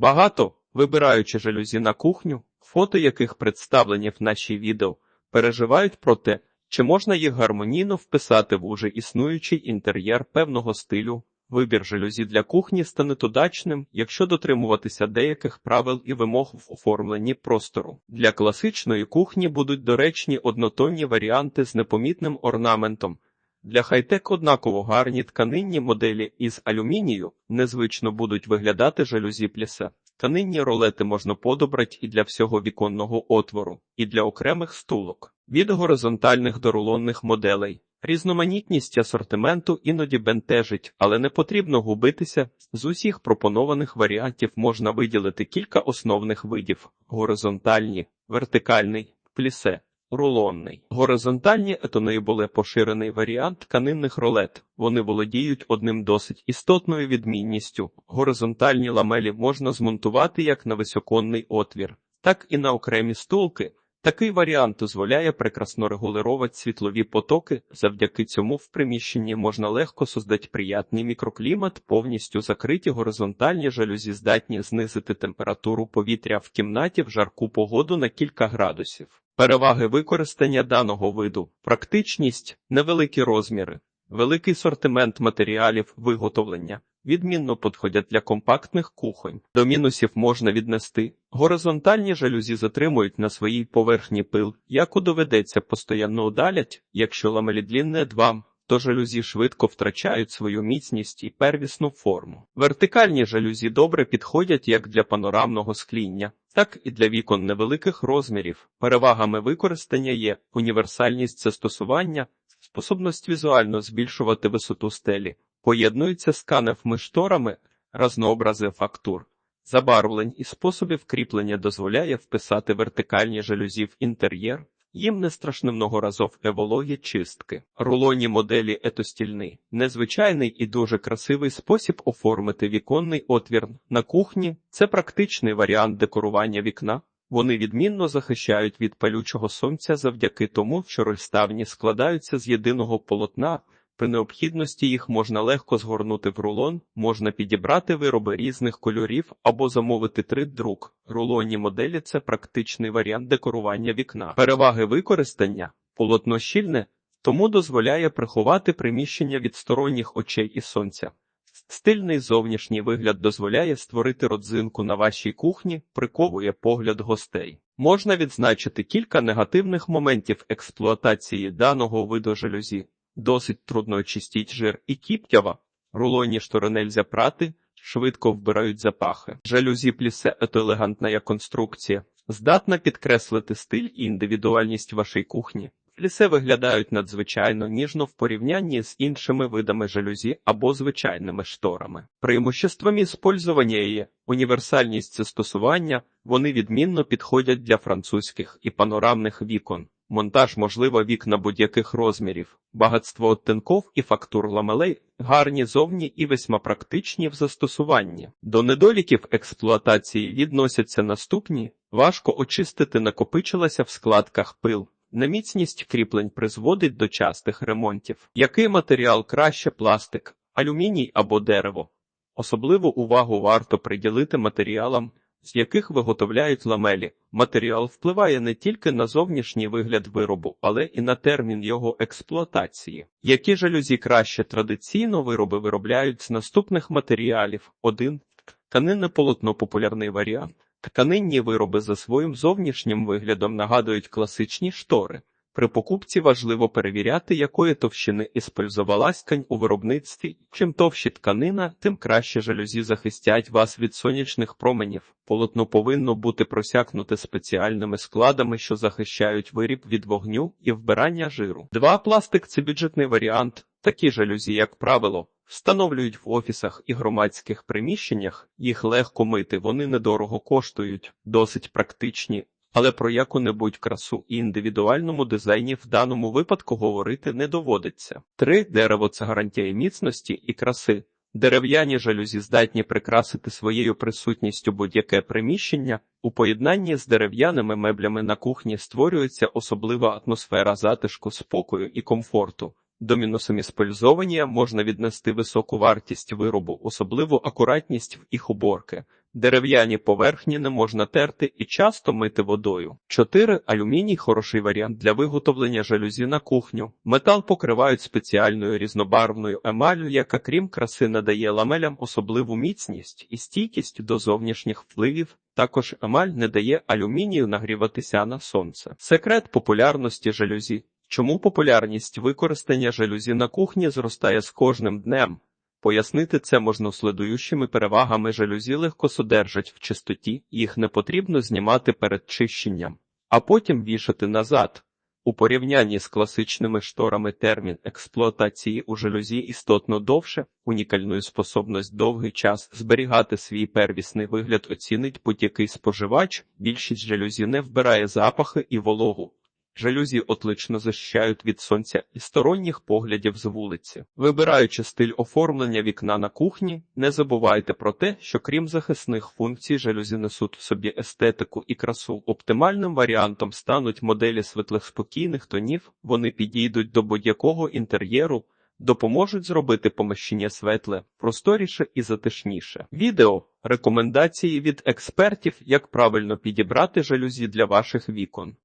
Багато, вибираючи жалюзі на кухню, фото яких представлені в нашій відео, переживають про те, чи можна їх гармонійно вписати в уже існуючий інтер'єр певного стилю. Вибір жалюзі для кухні стане удачним, якщо дотримуватися деяких правил і вимог в оформленні простору. Для класичної кухні будуть доречні однотонні варіанти з непомітним орнаментом. Для хай-тек однаково гарні тканинні моделі із алюмінію незвично будуть виглядати жалюзі плісе. Тканинні ролети можна подобрати і для всього віконного отвору, і для окремих стулок. Від горизонтальних до рулонних моделей. Різноманітність асортименту іноді бентежить, але не потрібно губитися. З усіх пропонованих варіантів можна виділити кілька основних видів: горизонтальні, вертикальний, плісе, рулонний. Горизонтальні етони були поширений варіант тканинних ролет. Вони володіють одним досить істотною відмінністю. Горизонтальні ламелі можна змонтувати як на високонний отвір, так і на окремі стулки. Такий варіант дозволяє прекрасно регулювати світлові потоки. Завдяки цьому в приміщенні можна легко создати приятний мікроклімат, повністю закриті горизонтальні жалюзі здатні знизити температуру повітря в кімнаті в жарку погоду на кілька градусів. Переваги використання даного виду, практичність, невеликі розміри, великий сортимент матеріалів виготовлення. Відмінно підходять для компактних кухонь. До мінусів можна віднести. Горизонтальні жалюзі затримують на своїй поверхні пил, яку доведеться постійно удалять, якщо ламелідлінне двам, то жалюзі швидко втрачають свою міцність і первісну форму. Вертикальні жалюзі добре підходять як для панорамного скління, так і для вікон невеликих розмірів. Перевагами використання є універсальність застосування, способність візуально збільшувати висоту стелі, поєднуються з каневми шторами, разнообрази фактур. Забарвлень і способів кріплення дозволяє вписати вертикальні жалюзі в інтер'єр, їм не страшно многоразове вологі чистки. Рулонні моделі етостільний незвичайний і дуже красивий спосіб оформити віконний отвір на кухні. Це практичний варіант декорування вікна. Вони відмінно захищають від палючого сонця завдяки тому, що розставні складаються з єдиного полотна. При необхідності їх можна легко згорнути в рулон, можна підібрати вироби різних кольорів або замовити три друк. Рулонні моделі це практичний варіант декорування вікна. Переваги використання полотно щільне, тому дозволяє приховати приміщення від сторонніх очей і сонця. Стильний зовнішній вигляд дозволяє створити родзинку на вашій кухні, приковує погляд гостей. Можна відзначити кілька негативних моментів експлуатації даного виду жалюзі. Досить трудно очистіть жир і кіптява, рулонні штори нельзя прати, швидко вбирають запахи. Жалюзі плісе – це елегантна конструкція, здатна підкреслити стиль і індивідуальність вашої кухні. Плісе виглядають надзвичайно ніжно в порівнянні з іншими видами жалюзі або звичайними шторами. Преимуществами использування є універсальність застосування, вони відмінно підходять для французьких і панорамних вікон. Монтаж можливо вікна будь-яких розмірів, багатство оттенков і фактур ламелей гарні зовні і весьма практичні в застосуванні. До недоліків експлуатації відносяться наступні: важко очистити накопичилася в складках пил. Неміцність кріплень призводить до частих ремонтів. Який матеріал краще пластик, алюміній або дерево? Особливу увагу варто приділити матеріалам, з яких виготовляють ламелі. Матеріал впливає не тільки на зовнішній вигляд виробу, але і на термін його експлуатації. Які жалюзі краще традиційно вироби виробляють з наступних матеріалів: 1. тканинне полотно популярний варіант. Тканинні вироби за своїм зовнішнім виглядом нагадують класичні штори. При покупці важливо перевіряти, якої товщини іспользувалась ткань у виробництві. Чим товщі тканина, тим краще жалюзі захистять вас від сонячних променів. Полотно повинно бути просякнуте спеціальними складами, що захищають виріб від вогню і вбирання жиру. Два пластик це бюджетний варіант. Такі жалюзі, як правило, встановлюють в офісах і громадських приміщеннях. Їх легко мити, вони недорого коштують, досить практичні. Але про яку-небудь красу і індивідуальному дизайні в даному випадку говорити не доводиться. Три дерево це гарантія міцності і краси. Дерев'яні жалюзі здатні прикрасити своєю присутністю будь-яке приміщення. У поєднанні з дерев'яними меблями на кухні створюється особлива атмосфера затишку, спокою і комфорту. До мінусом іспользовання можна віднести високу вартість виробу, особливу акуратність в їх уборки. Дерев'яні поверхні не можна терти і часто мити водою. 4. Алюміній хороший варіант для виготовлення жалюзі на кухню. Метал покривають спеціальною різнобарвною емаллю, яка крім краси надає ламелям особливу міцність і стійкість до зовнішніх впливів. Також емаль не дає алюмінію нагріватися на сонце. Секрет популярності жалюзі. Чому популярність використання жалюзі на кухні зростає з кожним днем? Пояснити це можна слідуючими перевагами жалюзі легко содержать в чистоті, їх не потрібно знімати перед чищенням, а потім вішати назад. У порівнянні з класичними шторами термін експлуатації у жалюзі істотно довше, унікальною способність довгий час зберігати свій первісний вигляд оцінить будь-який споживач, більшість жалюзі не вбирає запахи і вологу. Жалюзі отлично захищають від сонця і сторонніх поглядів з вулиці. Вибираючи стиль оформлення вікна на кухні, не забувайте про те, що крім захисних функцій, жалюзі несуть в собі естетику і красу. Оптимальним варіантом стануть моделі світлих спокійних тонів, вони підійдуть до будь-якого інтер'єру, допоможуть зробити поміщення светле, просторіше і затишніше. Відео рекомендації від експертів, як правильно підібрати жалюзі для ваших вікон.